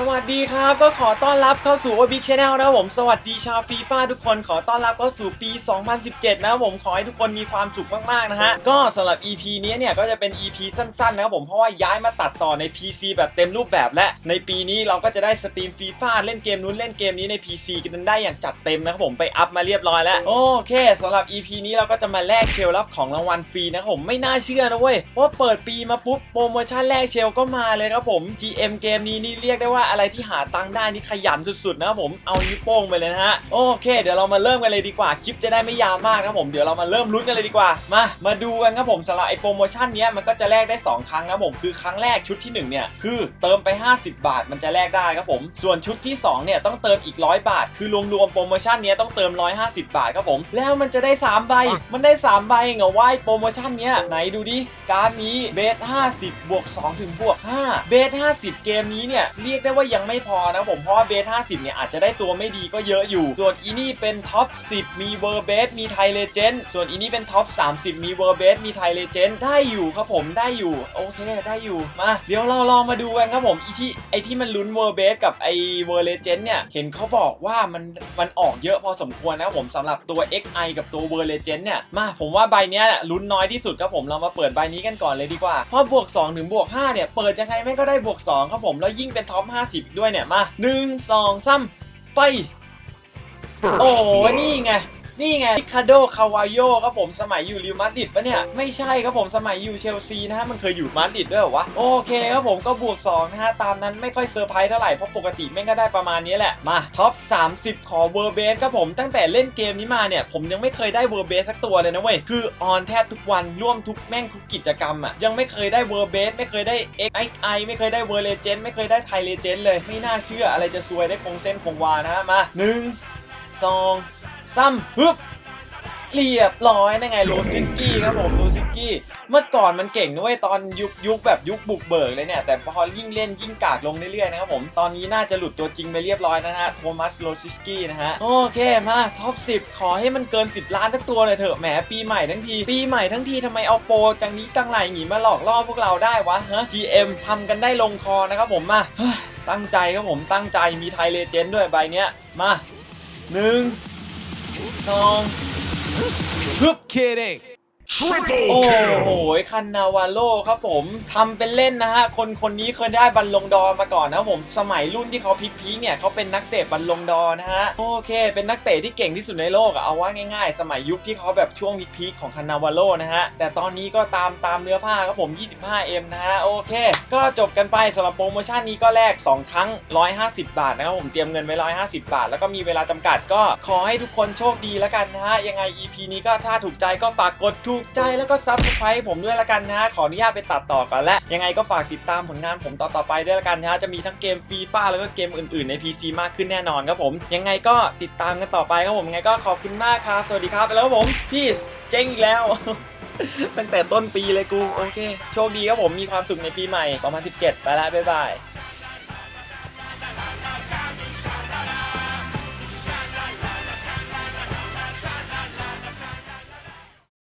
สวัสดีครับก็ขอต้อนรับเข้าสู่ o b i g Channel นะครับผมสวัสดีชาวฟีฟ่าทุกคนขอต้อนรับเข้าสู่ปี 2017 นะครับผมขอให้ทุกคนมีความสุขมากๆนะฮะก็สำหรับ EP นี้เนี่ยก็จะเป็น EP สั้นๆนะครับผมเพราะว่าย้ายมาตัดต่อใน PC แบบเต็มรูปแบบและในปีนี้เราก็จะได้สตรีมฟีฟ่าเล่นเกมนู้นเล่นเกมนี้ใน PC กันได้อย่างจัดเต็มนะครับผมไปอัพมาเรียบร้อยแล้วโอเคสำหรับ EP นี้เราก็จะมาแลกเชลรับของรางวัลฟรีนะครับผมไม่น่าเชื่อนะเว้ยว่าเปิดปีมาปุ๊บโปรโมชั่นแลกเชลก็มาเลยครับผม GM เกมนี้นี่เรียกได้ว่าอะไรที่หาตังค์ได้นี่ขยันสุดๆนะผมเอานิ้วโป้งไปเลยนะฮะโอเค เดี๋ยวเรามาเริ่มกันเลยดีกว่าคลิปจะได้ไม่ยาวมากนะครับผมเดี๋ยวเรามาเริ่มลุ้นกันเลยดีกว่ามามาดูกันครับผมสำหรับไอโปรโมชั่นนี้มันก็จะแลกได้ 2 ครั้งนะครับผมคือครั้งแรกชุดที่ 1 เนี่ย คือเติมไป 50 บาทมันจะแลกได้ครับผมส่วนชุดที่ 2 เนี่ยต้องเติมอีก 100 บาท คือรวมๆโปรโมชั่นนี้ต้องเติม 150 บาทครับผม แล้วมันจะได้ 3 ใบ มันได้ 3 ใบเหรอว่าไอ้โปรโมชั่นเนี้ยไหนดูดิ การนี้เบส50บวก2ถึงบวก5เบส50 เกมนี้เนี่ยเรียกได้ว่ายังไม่พอนะผมเพราะว่าเบส 50 เนี่ยอาจจะได้ตัวไม่ดีก็เยอะอยู่ ส่วนอีนี่เป็นท็อป 10 มีเวอร์เบส มีไทเลเจนด์ส่วนอีนี่เป็นท็อป 30 มีเวอร์เบส มีไทเลเจนด์ได้อยู่ครับผมได้อยู่ โอเคได้อยู่มาเดี๋ยวเราลองมาดูกันครับผมอีที่ไอที่มันลุ้นเวอร์เบสกับไอเวอร์เลเจนด์เนี่ยเห็นเขาบอกว่ามันมันออกเยอะพอสมควรนะครับผมสำหรับตัว XI กับตัวเวอร์เลเจนด์เนี่ยมาผมว่าใบเนี้ยแหละลุ้นน้อยที่สุดครับผมเรามาเปิดใบนี้กันก่อนเลยดีกว่าเพราะบวก2ถึงบวก5เนี่ยเปิดยังไงแม่งก็ได้บวก2ครับผมแล้วยิ่งเป็นท็อป50 ด้วยเนี่ย มา 1 2 3 ไป โอ้นี่ไง นี่ไงริคาโดคาวาโยครับผมสมัยอยู่ริวมาดริดปะเนี่ย ไม่ใช่ครับผมสมัยอยู่เชลซีนะฮะมันเคยอยู่มาดริดด้วยเหรอวะ โอเคครับผมก็บวก2นะฮะ ตามนั้นไม่ค่อยเซอร์ไพรส์เท่าไหร่ เพราะปกติแม่งก็ได้ประมาณนี้แหละ มาท็อป 30 ขอเวอร์เบสครับผมตั้งแต่เล่นเกมนี้มาเนี่ย ผมยังไม่เคยได้เวอร์เบสสักตัวเลยนะเว้ย คือออนแทบทุกวันร่วมทุกแม่งทุกกิจกรรมอะยังไม่เคยได้เวอร์เบสไม่เคยได้ XI ไม่เคยได้เวอร์เลเจนด์ไม่เคยได้ไทเลเจนด์เลย ไม่น่าเชื่ออะไรจะซวยได้คงเส้นคงวานะฮะมาหนึ่งสอง ซ้ำฮึบเรียบร้อยนะไงโรซิสกี้ครับผมโรซิสกี้ เมื่อก่อนมันเก่งนะเว้ยตอนยุคยุคแบบยุคบุกเบิกเลยเนี่ย แต่พอยิ่งเล่นยิ่งกากลงเรื่อยๆนะครับผม ตอนนี้น่าจะหลุดตัวจริงไปเรียบร้อยนะฮะ โทมัสโรซิสกี้นะฮะ โอเคมาท็อป 10 ขอให้มันเกิน 10 ล้านสักตัวเลยเถอะแหมปีใหม่ทั้งที ปีใหม่ทั้งทีทำไมเอาโปรจังนี้จังไรหนีมาหลอกล่อพวกเราได้วะฮะ GM ทำกันได้ลงคอนะครับผมมาตั้งใจครับผมตั้งใจมีไทยเลเจนด์ด้วยใบเนี้ยมาหนึ่ง สองฮึบ Kidding. โอ้โหคันนาวาโลครับผมทำเป็นเล่นนะฮะ คนคนนี้เคยได้บัลลงดอร์มาก่อนนะผม สมัยรุ่นที่เขาพีคๆเนี่ยเขาเป็นนักเตะบัลลงดอร์นะฮะ โอเค เป็นนักเตะที่เก่งที่สุดในโลกอะเอาว่าง่ายๆ สมัยยุคที่เขาแบบช่วงพีคๆของคันนาวาโลนะฮะ แต่ตอนนี้ก็ตามตามเนื้อผ้าครับผม 25M นะฮะ โอเค ก็จบกันไปสำหรับโปรโมชั่นนี้ก็แลก2 ครั้ง 150 บาทนะครับผมเตรียมเงินไว้ 150 บาท แล้วก็มีเวลาจำกัดก็ขอให้ทุกคนโชคดีแล้วกันนะฮะยังไง EP นี้ก็ถ้าถูกใจก็ฝากกดถูกใจแล้วก็ Subscribe ผมด้วยละกันนะขออนุญาตไปตัดต่อก่อนและ ยังไงก็ฝากติดตามผลงานผมต่อๆไปด้วยละกันนะจะมีทั้งเกมฟรีฟ้าแล้วก็เกมอื่นๆใน PC มากขึ้นแน่นอนครับผม ยังไงก็ติดตามกันต่อไปครับผมยังไงก็ขอบคุณมากครับสวัสดีครับไปแล้วครับผมพีสเจ๊งอีกแล้ว ตั้งแต่ต้นปีเลยกู โอเค โชคดีครับผมมีความสุขในปีใหม่ 2017 ไปแล้ว บ๊ายบาย